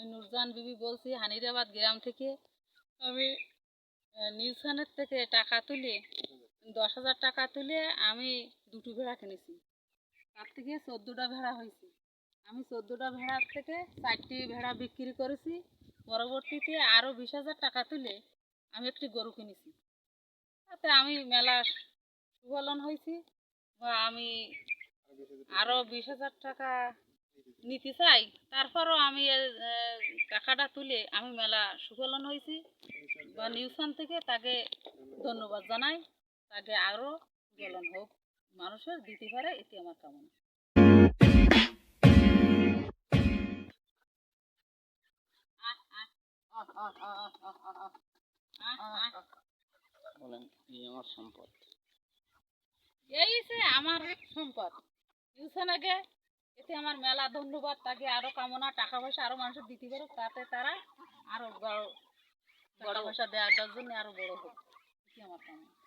আমি নুরজান বিবি বলছি, হানিরাবাদ গ্রাম থেকে আমি নিউসানের থেকে টাকা তুলে, দশ হাজার টাকা তুলে আমি দুটো ভেড়া কিনেছি। তার থেকে চোদ্দোটা ভেড়া হয়েছে। আমি চোদ্দোটা ভেড়ার থেকে চারটি ভেড়া বিক্রি করেছি। পরবর্তীতে আরও বিশ হাজার টাকা তুলে আমি একটি গরু কিনেছি। তাতে আমি মেলা সুফলন হয়েছি বা আমি আরও বিশ হাজার টাকা নিতে চাই। তারপরও আমি টাকাটা তুলে আমি মেলা সুফলন হয়েছি। বা নিউসান থেকে তাকে ধন্যবাদ জানাই। তাকে আরও সুফলন হোক মানুষের দিতে পারে এটি আমার কামনা। এই আমার সম্পদ। এই আমার সম্পদ। ইউসান আগে এতে আমার মেলা ধন্যবাদ তাকে আরও কামনা টাকা পয়সা আরও মানুষের দিতে পারে তাতে তারা আরও বড় টাকা পয়সা দেওয়ার জন্য আরও বড় হোক। আমার কামনা।